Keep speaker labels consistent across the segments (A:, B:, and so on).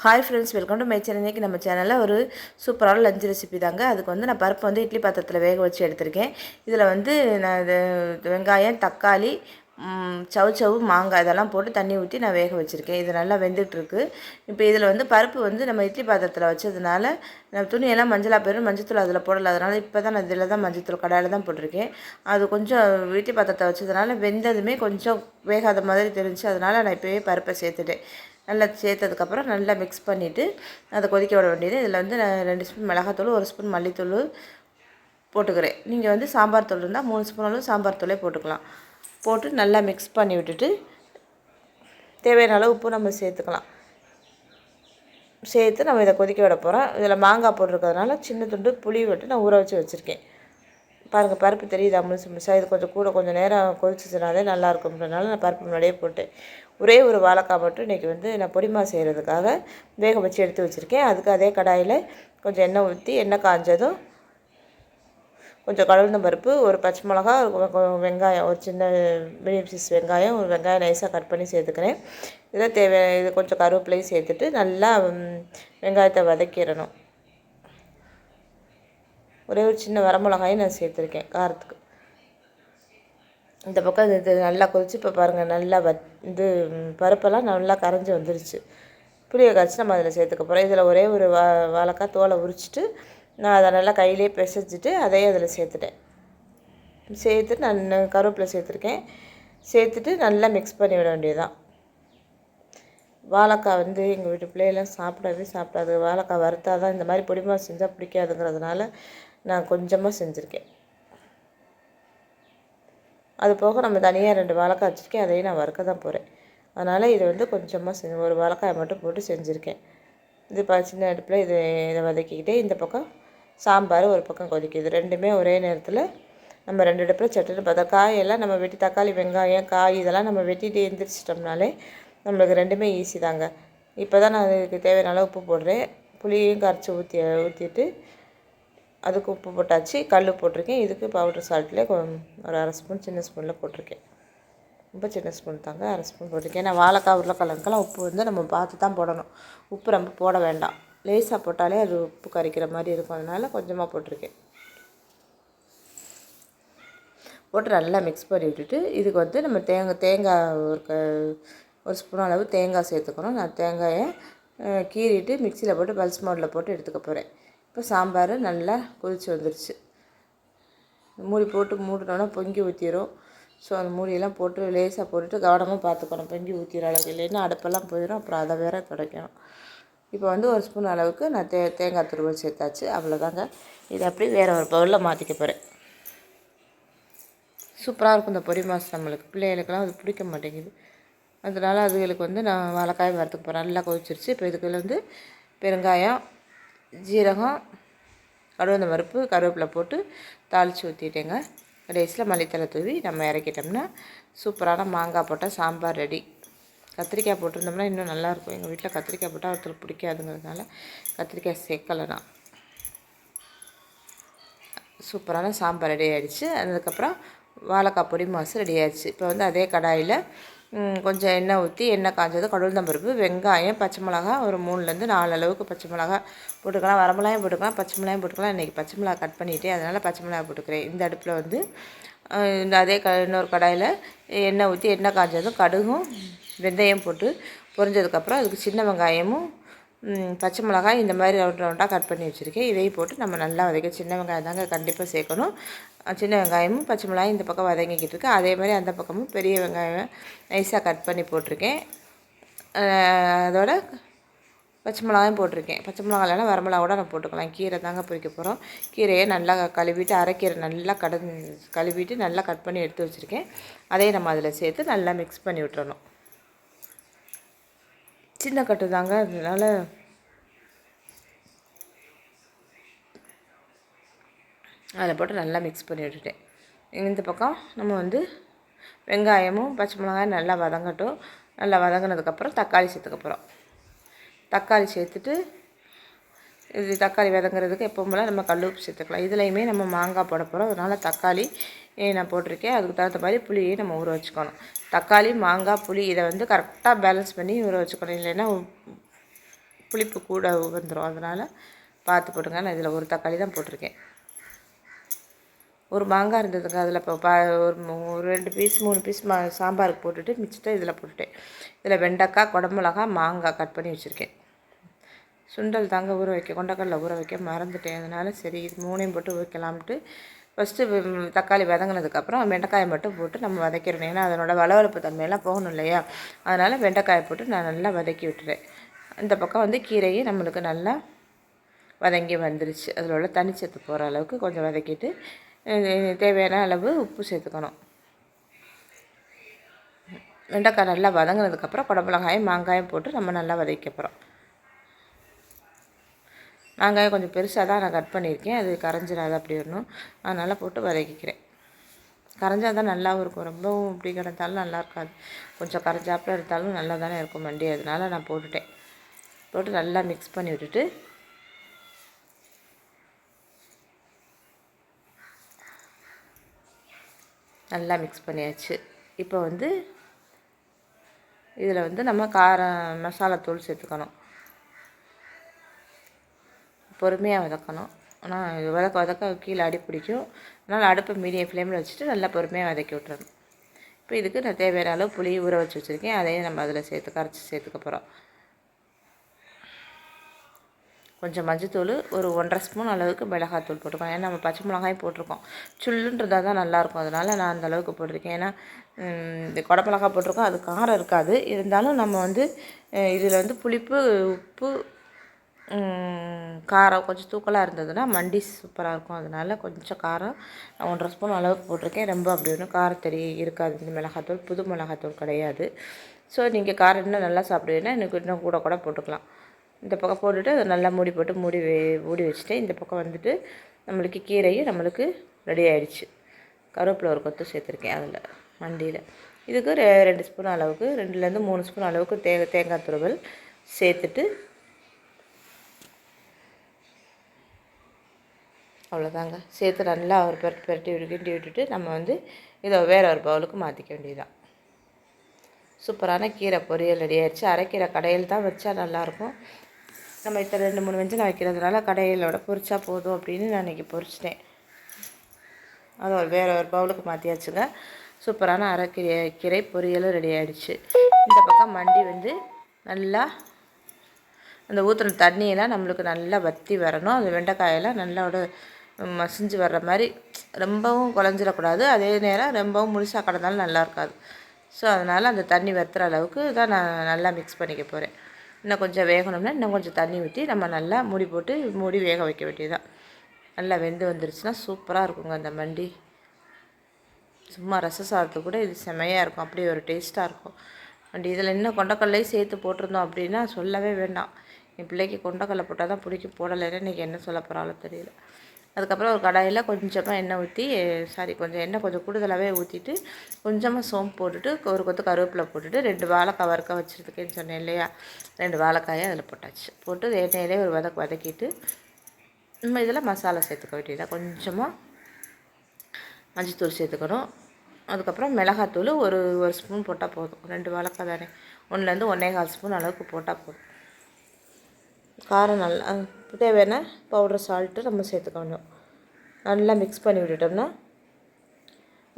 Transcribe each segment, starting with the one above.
A: Hi friends welcome to my channel இன்றைக்கி நம்ம சேனலில் ஒரு சூப்பரான லஞ்ச் ரெசிபி தாங்க. அதுக்கு வந்து நான் பருப்பு வந்து இட்லி பாத்திரத்தில் வேக வச்சு எடுத்திருக்கேன். இதில் வந்து நான் இது வெங்காயம் தக்காளி சவு சவு மாங்காய் இதெல்லாம் போட்டு தண்ணி ஊற்றி நான் வேக வச்சுருக்கேன். இது நல்லா வெந்துட்டுருக்கு இப்போ இதில் வந்து பருப்பு வந்து நம்ம இட்லி பாத்திரத்தில் வச்சதுனால நம்ம துணியெல்லாம் மஞ்சளாக போயிடும் மஞ்சத்தூள் அதில் போடல. அதனால் இப்போ தான் நான் இதில் தான் மஞ்சத்தூள் கடாயில் தான் போட்டிருக்கேன். அது கொஞ்சம் இட்லி பாத்திரத்தை வச்சதுனால வெந்ததுமே கொஞ்சம் வேகாத மாதிரி தெரிஞ்சு அதனால் நான் இப்போவே பருப்பை சேர்த்துட்டேன். நல்லா சேர்த்ததுக்கப்புறம் நல்லா மிக்ஸ் பண்ணிவிட்டு அதை கொதிக்க விட வேண்டியது. இதில் வந்து நான் ரெண்டு ஸ்பூன் மிளகாத்தூள் ஒரு ஸ்பூன் மல்லித்தூள் போட்டுக்கிறேன். நீங்கள் வந்து சாம்பார் தூள் இருந்தால் மூணு ஸ்பூன் அளவு சாம்பார் தூளே போட்டுக்கலாம். போட்டு நல்லா மிக்ஸ் பண்ணி விட்டுட்டு தேவையான அளவு உப்பு நம்ம சேர்த்துக்கலாம். சேர்த்து நம்ம இதை கொதிக்க விட போகிறோம். இதில் மாங்காய் போட்டிருக்கிறதுனால சின்ன துண்டு புளி விட்டு நான் ஊற வச்சு வச்சுருக்கேன். பாருங்கள் பருப்பு தெரியுதா முழுசு முழுசாக இது கொஞ்சம் கூட கொஞ்சம் நேரம் கொதிச்சிச்சுனாலே நல்லாயிருக்கும்ன்றனால நான் பருப்பு முன்னாடியே போட்டேன் ஒரே ஒரு வாழைக்காய் மட்டும் இன்றைக்கி வந்து நான் பொடிமா செய்கிறதுக்காக வேக வச்சு எடுத்து வச்சுருக்கேன். அதுக்கு அதே கடாயில் கொஞ்சம் எண்ணெய் ஊற்றி எண்ணெய் காஞ்சதும் கொஞ்சம் கலந்த பருப்பு ஒரு பச்சை மிளகா வெங்காயம் ஒரு சின்ன மீடியம் சைஸ் வெங்காயம் ஒரு வெங்காயம் நைஸாக கட் பண்ணி சேர்த்துக்கிறேன். இதெல்லாம் தேவை இது கொஞ்சம் கருவேப்பிலையும் சேர்த்துட்டு நல்லா வெங்காயத்தை வதக்கிடணும். ஒரே ஒரு சின்ன வரமிளகாயும் நான் சேர்த்துருக்கேன் காரத்துக்கு. இந்த பக்கம் இது நல்லா கொதிச்சு இப்போ பாருங்கள் நல்லா வத் இது பருப்பெல்லாம் நல்லா கரைஞ்சி வந்துருச்சு. புளியை கரைச்சி நம்ம அதில் சேர்த்துக்க போகிறோம் இதில் ஒரே ஒரு வா வாழைக்காய் தோலை உரிச்சிட்டு நான் அதை நல்லா கையிலே பிசைஞ்சிட்டு அதையும் அதில் சேர்த்துட்டேன். சேர்த்து நான் கருவேப்பிலை சேர்த்துருக்கேன். சேர்த்துட்டு நல்லா மிக்ஸ் பண்ணி விட வேண்டியதுதான். வாழைக்காய் வந்து எங்கள் வீட்டு பிள்ளையெல்லாம் சாப்பிடவே சாப்பிடாது. வாழைக்காய் வறுத்தால் தான் இந்த மாதிரி பொடிமா செஞ்சால் பிடிக்காதுங்கிறதுனால நான் கொஞ்சமாக செஞ்சுருக்கேன். அது போக நம்ம தனியாக ரெண்டு வாழைக்காய் வச்சுருக்கேன் அதையும் நான் வறுக்க தான் போகிறேன் அதனால் இது வந்து கொஞ்சமாக செஞ்சு ஒரு வாழைக்காயை மட்டும் போட்டு செஞ்சுருக்கேன். இது ப சின்ன அடுப்பில் இது இதை வதக்கிக்கிட்டே இந்த பக்கம் சாம்பார் ஒரு பக்கம் கொதிக்குது. ரெண்டுமே ஒரே நேரத்தில் நம்ம ரெண்டு அடுப்பில் சட்டுன்னு பார்த்தா காயெல்லாம் நம்ம வெட்டி தக்காளி வெங்காயம் காய் இதெல்லாம் நம்ம வெட்டிட்டு எந்திரிச்சிட்டோம்னாலே நம்மளுக்கு ரெண்டுமே ஈஸி தாங்க. இப்போ தான் நான் இதுக்கு தேவையான அளவு உப்பு போடுறேன். புளியையும் கரைச்சி ஊற்றி ஊற்றிட்டு அதுக்கு உப்பு போட்டாச்சு கல் போட்டிருக்கேன். இதுக்கு பவுடர் சால்ட்டில் ஒரு அரை ஸ்பூன் சின்ன ஸ்பூனில் போட்டிருக்கேன். ரொம்ப சின்ன ஸ்பூன் தாங்க அரை ஸ்பூன் போட்டிருக்கேன். ஏன்னா வாழைக்காய் உருளைக்கிழங்குக்கெல்லாம் உப்பு வந்து நம்ம பார்த்து தான் போடணும். உப்பு ரொம்ப போட வேண்டாம். லேசாக போட்டாலே அது உப்பு கரைக்கிற மாதிரி இருக்கும். அதனால் கொஞ்சமாக போட்டிருக்கேன். போட்டு நல்லா மிக்ஸ் பண்ணி விட்டுட்டு இதுக்கு வந்து நம்ம தேங்காய் தேங்காய் ஒரு க ஒரு ஸ்பூன் அளவு தேங்காய் சேர்த்துக்கணும். நான் தேங்காயை கீறிட்டு மிக்சியில் போட்டு பல்ஸ் மோடில் போட்டு எடுத்துக்க போகிறேன் இப்போ சாம்பார் நல்லா கொதித்து வந்துருச்சு. மூடி போட்டு மூடினோன்னா பொங்கி ஊற்றிடும் ஸோ அந்த மூடியெல்லாம் போட்டு லேசாக போட்டுட்டு கவனமாக பார்த்துக்கணும். பொங்கி ஊற்றிற அளவுக்கு இல்லைன்னா அடுப்பெல்லாம் போயிடும் அப்புறம் அதை வேற துடைக்கணும். இப்போ வந்து ஒரு ஸ்பூன் அளவுக்கு நான் தே தேங்காய் துருவல் சேர்த்தாச்சு. அவ்வளோதாங்க. இது அப்படியே வேறு ஒரு பவுலில் மாற்றிக்க போகிறேன் சூப்பராக இருக்கும் இந்த பொரி மாசம் நம்மளுக்கு. பிள்ளைகளுக்கெல்லாம் அது பிடிக்க மாட்டேங்குது. அதனால அதுகளுக்கு வந்து நான் வாழைக்காய் வரத்துக்கு போகிறேன் நல்லா கொதிச்சிருச்சு. இப்போ இதுக்குள்ள வந்து பெருங்காயம் ஜீரகம் கடுவந்த பருப்பு கருவேப்பிலை போட்டு தாளித்து ஊற்றிட்டேங்க கடைசியில் மல்லித்தலை தூவி நம்ம இறக்கிட்டோம்னா சூப்பரான மாங்காய் போட்டால் சாம்பார் ரெடி. கத்திரிக்காய் போட்டிருந்தோம்னா இன்னும் நல்லாயிருக்கும். எங்கள் வீட்டில் கத்திரிக்காய் போட்டால் ஒருத்தர் பிடிக்காதுங்கிறதுனால கத்திரிக்காய் சேர்க்கலை நான். சூப்பரான சாம்பார் ரெடி ஆகிடுச்சு அதுக்கப்புறம் வாழைக்காய் பொடி மாசு ரெடி ஆயிடுச்சு. இப்போ வந்து அதே கடாயில் கொஞ்சம் எண்ணெய் ஊற்றி எண்ணெய் காஞ்சது கடவுள்தம்பருப்பு வெங்காயம் பச்சை மிளகா ஒரு மூணுலேருந்து நாலு அளவுக்கு பச்சை மிளகா போட்டுக்கலாம். வரமிளகாயும் போட்டுக்கலாம் பச்சை மிளகாயும் போட்டுக்கலாம். இன்றைக்கி பச்சை மிளகா கட் பண்ணிவிட்டு அதனால் பச்சை மிளகா போட்டுக்கிறேன். இந்த அடுப்பில் வந்து இந்த அதே க இன்னொரு கடாயில் எண்ணெய் ஊற்றி எண்ணெய் காஞ்சதும் கடுகும் வெந்தயம் போட்டு பொரிஞ்சதுக்கப்புறம் அதுக்கு சின்ன வெங்காயமும் பச்சை மிளகாய் இந்த மாதிரி ரவுண்ட் ரவுண்டாக கட் பண்ணி வச்சுருக்கேன். இதையும் போட்டு நம்ம நல்லா வதக்க சின்ன வெங்காயம் தாங்க கண்டிப்பாக சேர்க்கணும். சின்ன வெங்காயமும் பச்சை மிளகாயும் இந்த பக்கம் வதங்கிக்கிட்டு இருக்கு. அதே மாதிரி அந்த பக்கமும் பெரிய வெங்காயம் நைஸாக கட் பண்ணி போட்டிருக்கேன். அதோட பச்சை மிளகாயும் போட்டிருக்கேன். பச்சை மிளகா இல்லைனா வரமிளகா கூட நான் போட்டுக்கலாம். கீரை தாங்க பொறிக்க போகிறோம் கீரையை நல்லா கழுவிட்டு அரைக்கீரை நல்லா கடன் கழுவிட்டு நல்லா கட் பண்ணி எடுத்து வச்சுருக்கேன். அதையும் நம்ம அதில் சேர்த்து நல்லா மிக்ஸ் பண்ணி விட்டுறணும். சின்ன கட்டு தாங்க. அதனால அதில் போட்டு நல்லா மிக்ஸ் பண்ணி விட்டுட்டேன் இந்த பக்கம் நம்ம வந்து வெங்காயமும் பச்சை மிளகாயும் நல்லா வதங்கட்டும். நல்லா வதங்கினதுக்கப்புறம் தக்காளி சேர்த்துக்க போகிறோம் தக்காளி சேர்த்துட்டு இது தக்காளி வதங்குறதுக்கு எப்பவும் போல் நம்ம கல் உப்பு சேர்த்துக்கலாம். இதுலேயுமே நம்ம மாங்காய் போட போகிறோம் அதனால் தக்காளி நான் போட்டிருக்கேன். அதுக்கு தகுந்த மாதிரி புளியை நம்ம ஊற வச்சுக்கணும். தக்காளி மாங்காய் புளி இதை வந்து கரெக்டாக பேலன்ஸ் பண்ணி ஊற வச்சுக்கணும். இல்லைன்னா புளிப்பு கூட வந்துடும் அதனால் பார்த்து போட்டுங்க. நான் இதில் ஒரு தக்காளி தான் போட்டிருக்கேன். ஒரு மாங்காய் இருந்ததுங்க அதில் இப்போ பா ஒரு ஒரு ரெண்டு பீஸ் மூணு பீஸ் மா சாம்பாருக்கு போட்டுட்டு மிச்சத்தை இதில் போட்டுட்டேன். இதில் வெண்டைக்காய் குடமிளகா மாங்காய் கட் பண்ணி வச்சுருக்கேன். சுண்டல் தாங்க ஊற வைக்க கொண்டக்கடலை ஊற வைக்க மறந்துட்டேன். அதனால் சரி இது மூணையும் போட்டு வைக்கலாம்ட்டு ஃபஸ்ட்டு தக்காளி வதங்கினதுக்கப்புறம் வெண்டைக்காயை மட்டும் போட்டு நம்ம வதக்கிறோம் ஏன்னா அதனோட வளவளப்பு தன்மையெல்லாம் போகணும் இல்லையா? அதனால் வெண்டைக்காயை போட்டு நான் நல்லா வதக்கி விட்டுறேன். இந்த பக்கம் வந்து கீரையை நம்மளுக்கு நல்லா வதங்கி வந்துருச்சு. அதில் உள்ள தனிச்சத்து போகிற அளவுக்கு கொஞ்சம் வதக்கிட்டு தேவையான அளவு உப்பு சேர்த்துக்கணும். வெண்டைக்காய் நல்லா வதங்கினதுக்கப்புறம் குடமிளகாயும் மாங்காயும் போட்டு நம்ம நல்லா வதக்கப்புறோம் மாங்காயம் கொஞ்சம் பெருசாக தான் நான் கட் பண்ணியிருக்கேன். அது கரைஞ்சிடாது அப்படி வரணும். அதனால் போட்டு வதக்கிக்கிறேன். கரைஞ்சால் தான் நல்லாவும் இருக்கும். ரொம்பவும் இப்படி கிடந்தாலும் நல்லா இருக்காது. கொஞ்சம் கரைஞ்சாப்பில் இருந்தாலும் நல்லா தானே இருக்கும் மண்டி. அதனால் நான் போட்டுட்டேன். போட்டு நல்லா மிக்ஸ் பண்ணி விட்டுட்டு நல்லா மிக்ஸ் பண்ணியாச்சு. இப்போ வந்து இதில் வந்து நம்ம காரம் மசாலாத்தூள் சேர்த்துக்கணும். பொறுமையாக வதக்கணும். ஆனால் வதக்க வதக்க கீழே அடி பிடிக்கும். அதனால் அடுப்பை மீடியம் ஃப்ளேமில் வச்சுட்டு நல்லா பொறுமையாக வதக்கி விட்டுறணும். இப்போ இதுக்கு நான் தேவையான அளவு புளி ஊற வச்சு வச்சுருக்கேன். அதையும் நம்ம அதில் சேர்த்து கரைச்சி சேர்த்துக்க போகிறோம் கொஞ்சம் மஞ்சத்தூள் ஒரு ஒன்றரை ஸ்பூன் அளவுக்கு மிளகாத்தூள் போட்டுக்கோங்க. ஏன்னா நம்ம பச்சை மிளகாயும் போட்டிருக்கோம். சுல்லுன்றதாக தான் நல்லாயிருக்கும். அதனால் நான் அந்த அளவுக்கு போட்டிருக்கேன். ஏன்னா இந்த குடமிளகா போட்டிருக்கோம். அது காரம் இருக்காது. இருந்தாலும் நம்ம வந்து இதில் வந்து புளிப்பு உப்பு காரம் கொஞ்சம் தூக்கலாக இருந்ததுன்னா மண்டி சூப்பராக இருக்கும். அதனால் கொஞ்சம் காரம் ஒன்றரை ஸ்பூன் அளவுக்கு போட்டிருக்கேன். ரொம்ப அப்படி ஒன்றும் காரத்தடி இருக்காது. இந்த மிளகாத்தூள் புது மிளகாத்தூள் கிடையாது. ஸோ நீங்கள் காரம் இன்னும் நல்லா சாப்பிடுவீங்கன்னா எனக்கு இன்னும் கூட கூட போட்டுக்கலாம். இந்த பக்கம் போட்டுட்டு அதை நல்லா மூடி போட்டு மூடி மூடி வச்சுட்டு இந்த பக்கம் வந்துட்டு நம்மளுக்கு கீரையும் நம்மளுக்கு ரெடி ஆகிடுச்சு கருவேப்பிலை ஒரு கொத்து சேர்த்துருக்கேன் அதில் மண்டியில். இதுக்கு ரெ ரெண்டு ஸ்பூன் அளவுக்கு ரெண்டுலேருந்து மூணு ஸ்பூன் அளவுக்கு தே தேங்காய் துருவல் சேர்த்துட்டு அவ்வளோதாங்க சேர்த்து நல்லா ஒரு பெரட்டி பெரட்டி கிண்டி விட்டுட்டு நம்ம வந்து இதை வேறு ஒரு பவுலுக்கு மாற்றிக்க வேண்டியதுதான். சூப்பரான கீரை பொரியல் ரெடி ஆயிடுச்சு. அரைக்கீரை கடையில் தான் வச்சா நல்லாயிருக்கும் நம்ம இத்தனை ரெண்டு மூணு வெஞ்சம் வைக்கிறதுனால கடையிலோட பொரிச்சா போதும் அப்படின்னு நான் இன்றைக்கி பொரிச்சிட்டேன். அதை ஒரு வேறு ஒரு பவுலுக்கு மாற்றியாச்சுங்க சூப்பரான அரைக்கீரை கீரை பொரியலும் ரெடி ஆகிடுச்சு இந்த பக்கம் மண்டி வந்து நல்லா அந்த ஊற்றுன தண்ணியெல்லாம் நம்மளுக்கு நல்லா வற்றி வரணும். அந்த வெண்டைக்காயெல்லாம் நல்லாவோட மசிஞ்சு வர்ற மாதிரி ரொம்பவும் குழஞ்சிடக்கூடாது. அதே நேரம் ரொம்பவும் முழுசாக கடந்தாலும் நல்லா இருக்காது. ஸோ அதனால் அந்த தண்ணி வத்துற அளவுக்கு தான் நான் நல்லா மிக்ஸ் பண்ணிக்க போகிறேன் இன்னும் கொஞ்சம் வேகணும்னா இன்னும் கொஞ்சம் தண்ணி ஊற்றி நம்ம நல்லா மூடி போட்டு மூடி வேக வைக்க வேண்டியதுதான். நல்லா வெந்து வந்துருச்சுன்னா சூப்பராக இருக்குங்க அந்த மண்டி. சும்மா ரச சாதத்து கூட இது செமையாக இருக்கும். அப்படியே ஒரு டேஸ்ட்டாக இருக்கும். அண்ட் இதில் இன்னும் கொண்டக்கடலையும் சேர்த்து போட்டிருந்தோம் அப்படின்னா சொல்லவே வேண்டாம். என் பிள்ளைக்கு கொண்டக்கடலை போட்டால் தான் பிடிக்கும் போடலைன்னு இன்றைக்கி என்ன சொல்ல போகிறாலும் தெரியல. அதுக்கப்புறம் ஒரு கடாயில் கொஞ்சமாக எண்ணெய் ஊற்றி சாரி கொஞ்சம் எண்ணெய் கொஞ்சம் கூடுதலாகவே ஊற்றிட்டு கொஞ்சமாக சோம்பு போட்டுட்டு ஒரு கொத்து கருவேப்பிலை போட்டுட்டு ரெண்டு வாழைக்காய் வறுக்க வச்சுருக்கேன்னு சொன்னேன் இல்லையா? ரெண்டு வாழைக்காயை அதில் போட்டாச்சு. போட்டு எண்ணெயிலே ஒரு வதக்கு வதக்கிட்டு நம்ம இதில் மசாலா சேர்த்துக்க வேண்டியதாக கொஞ்சமாக மஞ்சத்தூள் சேர்த்துக்கணும். அதுக்கப்புறம் மிளகாத்தூள் ஒரு ஒரு ஸ்பூன் போட்டால் போதும். ரெண்டு வாழைக்காய் தானே. ஒன்றுலேருந்து ஒன்றே கால் ஸ்பூன் அளவுக்கு போட்டால் போதும். காரம் நல்லா தேவையான பவுடர் சால்ட்டு நம்ம சேர்த்துக்கணும். நல்லா மிக்ஸ் பண்ணி விட்டுட்டோம்னா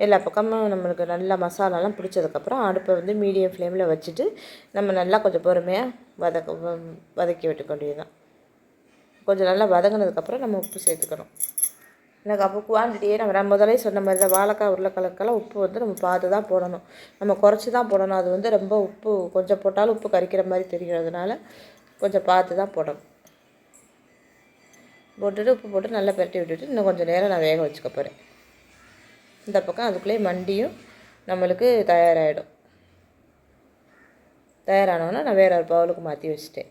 A: எல்லா பக்கமும் நம்மளுக்கு நல்லா மசாலாலாம் பிடிச்சதுக்கப்புறம் அடுப்பை வந்து மீடியம் ஃப்ளேமில் வச்சுட்டு நம்ம நல்லா கொஞ்சம் பொறுமையாக வதக்க வதக்கி விட்டுக்க வேண்டியதுதான். கொஞ்சம் நல்லா வதங்கினதுக்கப்புறம் நம்ம உப்பு சேர்த்துக்கணும். எனக்கு அப்போ குவான்டிட்டியே நம்ம நான் முதலே சொன்ன மாதிரி தான் வாழைக்காய் உருளைக்கிழக்கெல்லாம் உப்பு வந்து நம்ம பார்த்து தான் போடணும். நம்ம குறைச்சி தான் போடணும். அது வந்து ரொம்ப உப்பு கொஞ்சம் போட்டாலும் உப்பு கறிக்கிற மாதிரி தெரிகிறதுனால கொஞ்சம் பார்த்து தான் போடணும். போட்டுட்டு உப்பு போட்டு நல்லா பெரட்டி விட்டுட்டு இன்னும் கொஞ்சம் நேரம் நான் வேக வச்சுக்க போகிறேன் இந்த பக்கம் அதுக்குள்ளேயே மண்டியும் நம்மளுக்கு தயாராகிடும் தயாரானோன்னா நான் வேறு ஒரு பவுலுக்கு மாற்றி வச்சுட்டேன்.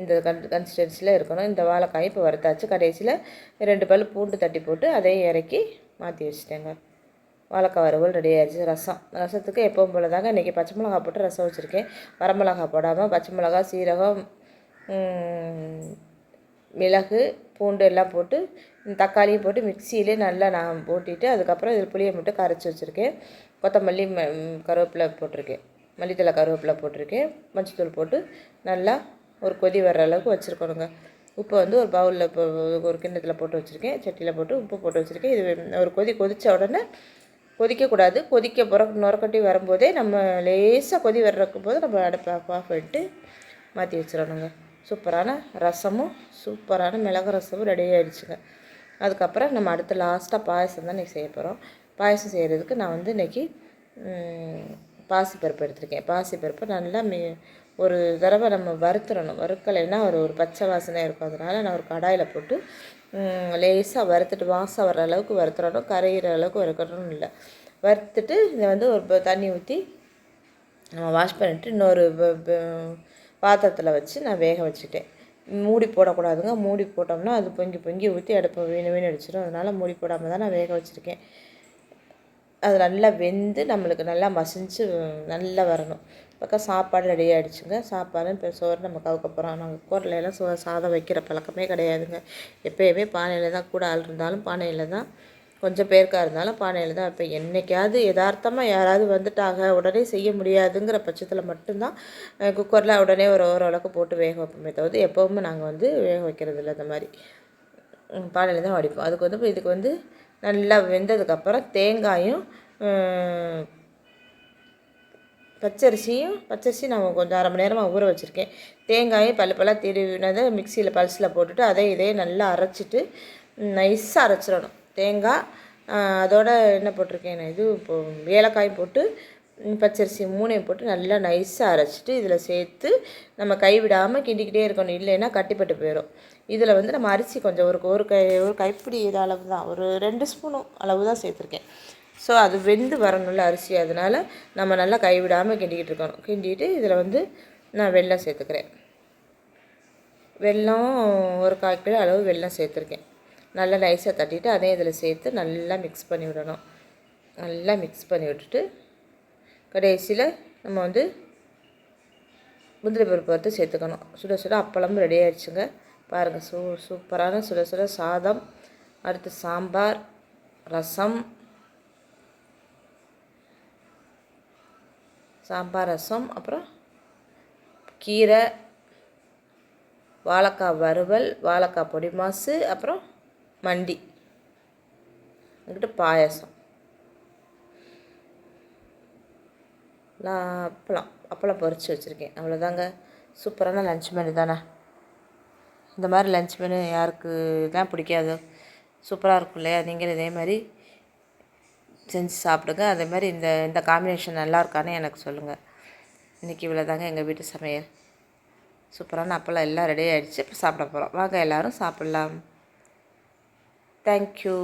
A: இந்த கன் கன்சிஸ்டன்சியில் இருக்கணும். இந்த வாழைக்காய் இப்போ வறுத்தாச்சு. கடைசியில் ரெண்டு பல் பூண்டு தட்டி போட்டு அதையும் இறக்கி மாற்றி வச்சுட்டேங்க. வாழைக்காய் வறுவல் ரெடி ஆயிடுச்சு. ரசம். ரசத்துக்கு எப்பவும் போல தாங்க இன்றைக்கி பச்சை மிளகா போட்டு ரசம் வச்சுருக்கேன். வரமிளகா போடாமல் பச்சை மிளகா சீரகம் மிளகு பூண்டு எல்லாம் போட்டு தக்காளியும் போட்டு மிக்சியிலே நல்லா நான் போட்டிட்டு அதுக்கப்புறம் இதில் புளியை மட்டும் கரைச்சி வச்சுருக்கேன். கொத்தமல்லி கருவேப்பிலை போட்டிருக்கேன். மல்லித்தலை கருவேப்பிலை போட்டிருக்கேன். மஞ்சத்தூள் போட்டு நல்லா ஒரு கொதி வர்ற அளவுக்கு வச்சுருக்கணுங்க. உப்பை வந்து ஒரு பவுலில் இப்போ ஒரு கிண்ணத்தில் போட்டு வச்சுருக்கேன். சட்டியில் போட்டு உப்பு போட்டு வச்சுருக்கேன். இது ஒரு கொதி கொதித்த உடனே கொதிக்கக்கூடாது. கொதிக்க புற நுரக்கட்டி வரும்போதே நம்ம லேசாக கொதி வர்றக்கும் போது நம்ம அடுப்பை ஆஃப் பண்ணிட்டு மாற்றி வச்சிடணுங்க. சூப்பரான ரசமும் சூப்பரான மிளகு ரசமும் ரெடி ஆகிடுச்சுங்க அதுக்கப்புறம் நம்ம அடுத்து லாஸ்ட்டாக பாயசம் தான் இன்றைக்கி செய்ய போகிறோம் பாயசம் செய்கிறதுக்கு நான் வந்து இன்றைக்கி பாசிப்பருப்பு எடுத்திருக்கேன். பாசிப்பருப்பு நல்லா மீ ஒரு தடவை நம்ம வறுத்துடணும் வறுக்கலைன்னா ஒரு ஒரு பச்சை வாசனை இருக்கும். அதனால் நான் ஒரு கடாயில் போட்டு லேசாக வறுத்துட்டு வாசம் வர அளவுக்கு வறுத்துடணும் கரையிற அளவுக்கு வறுக்கணும்னு இல்லை. வறுத்துட்டு இதை வந்து ஒரு தண்ணி ஊற்றி நம்ம வாஷ் பண்ணிவிட்டு இன்னொரு பாத்திரத்தில் வச்சு நான் வேக வச்சுட்டேன். மூடி போடக்கூடாதுங்க. மூடி போட்டோம்னா அது பொங்கி பொங்கி ஊற்றி அடுப்பு வீணு வீணு அடிச்சிடும் அதனால் மூடி போடாமல் தான் நான் வேக வச்சுருக்கேன். அது நல்லா வெந்து நம்மளுக்கு நல்லா மசிஞ்சு நல்லா வரணும். பக்கம் சாப்பாடு ரெடி ஆகிடுச்சுங்க சாப்பாடு இப்போ சோறு நம்ம கவுக்க போகிறோம் நாங்கள் குரலையெல்லாம் சோ சாதம் வைக்கிற பழக்கமே கிடையாதுங்க. எப்போயுமே பானையில் தான் கூட ஆள் இருந்தாலும் பானையில் தான் கொஞ்சம் பேருக்காக இருந்தாலும் பானையில் தான் வைப்பேன். என்றைக்காவது யதார்த்தமாக யாராவது வந்துட்டாங்க உடனே செய்ய முடியாதுங்கிற பட்சத்தில் மட்டும்தான் குக்கரில் உடனே ஒரு ஓரளவுக்கு போட்டு வேக வைப்போமே தவிர்த்து எப்போவுமே நாங்கள் வந்து வேக வைக்கிறது இல்லை அந்த மாதிரி பானையில் தான் வடிப்போம். அதுக்கு வந்து இப்போ இதுக்கு வந்து நல்லா வெந்ததுக்கப்புறம் தேங்காயும் பச்சரிசியும் பச்சரிசி நான் கொஞ்சம் அரை மணி நேரமாக ஊற வச்சுருக்கேன். தேங்காயும் பல்லு பல்லாக திருவினதை மிக்சியில் பல்ஸில் போட்டுட்டு அதை இதே நல்லா அரைச்சிட்டு நைஸாக அரைச்சிடணும். தேங்காய் அதோட என்ன போட்டிருக்கேன் இது இப்போ ஏலக்காயும் போட்டு பச்சரிசி மூணையும் போட்டு நல்லா நைஸாக அரைச்சிட்டு இதில் சேர்த்து நம்ம கைவிடாமல் கிண்டிக்கிட்டே இருக்கணும். இல்லைன்னா கட்டிப்பட்டு போயிடும் இதில் வந்து நம்ம அரிசி கொஞ்சம் ஒரு ஒரு கை ஒரு கைப்பிடி இது அளவு தான். ஒரு ரெண்டு ஸ்பூனும் அளவு தான் சேர்த்துருக்கேன். ஸோ அது வெந்து வரணும்ல அரிசி அதனால் நம்ம நல்லா கைவிடாமல் கிண்டிக்கிட்டு இருக்கணும். கிண்டிட்டு இதில் வந்து நான் வெள்ளம் சேர்த்துக்கிறேன். வெல்லம் ஒரு கால் கிலோ அளவு வெள்ளம் சேர்த்துருக்கேன். நல்லா நைஸாக தட்டிட்டு அதையும் இதில் சேர்த்து நல்லா மிக்ஸ் பண்ணி விடணும். நல்லா மிக்ஸ் பண்ணி விட்டுட்டு கடைசியில் நம்ம வந்து முந்திரி பருப்பு வறுத்து சேர்த்துக்கணும். சுட சுட அப்பளமும் ரெடி ஆயிடுச்சுங்க. பாருங்கள் சூ சூப்பரான சுட சுட சாதம். அடுத்து சாம்பார் ரசம். சாம்பார் ரசம் அப்புறம் கீரை வாழைக்காய் வறுவல் வாழைக்காய் பொடி மாசு அப்புறம் மண்டி என்கிட்ட பாயசம் நான் அப்பளம் அப்பளம் பொறிச்சு வச்சுருக்கேன் அவ்வளோதாங்க சூப்பரான லன்ச் மெனு தானே இந்த மாதிரி லன்ச் மெனு யாருக்கு தான் பிடிக்காது சூப்பராக இருக்கும் இல்லையா நீங்களும் இதே மாதிரி செஞ்சு சாப்பிடுங்க அதே மாதிரி இந்த இந்த காம்பினேஷன் நல்லா இருக்கான்னு எனக்கு சொல்லுங்கள் இன்றைக்கி இவ்வளோ தாங்க எங்கள் வீட்டு சமையல் சூப்பரான அப்பளம் எல்லாம் ரெடி ஆகிடுச்சு இப்போ சாப்பிட போகிறோம் வாங்க எல்லோரும் சாப்பிட்லாம் தேங்க்யூ